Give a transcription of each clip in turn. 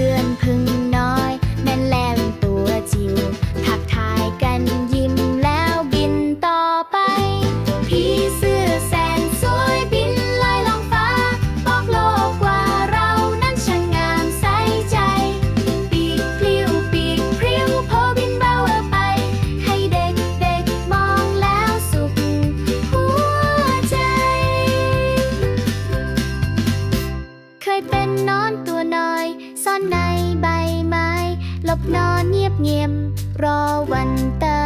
พื่อนพึ่งน้อย แม่นแลมตัวจิ๋วทักทายกันยิ้มแล้วบินต่อไปผีเสือแสนสวยบินลอยลงฟ้า บอกโลกว่าเรานั้นช่างงามใสใจ ปีพลิ้วปีพริ้วพอบินเบาไป ให้เด็กเด็กมองแล้วสุขหัวใจ เคยเป็นนอนตัวน้อย ซ่อนในใบไม้หลบนอนเงียบเงียบรอวันเติม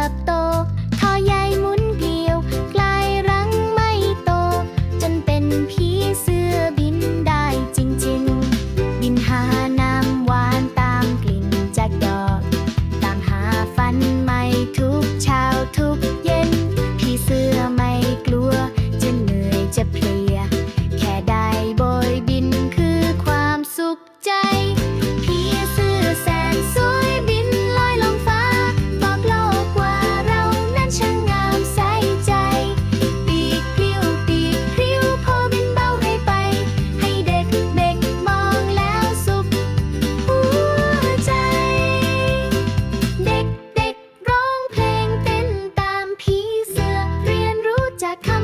come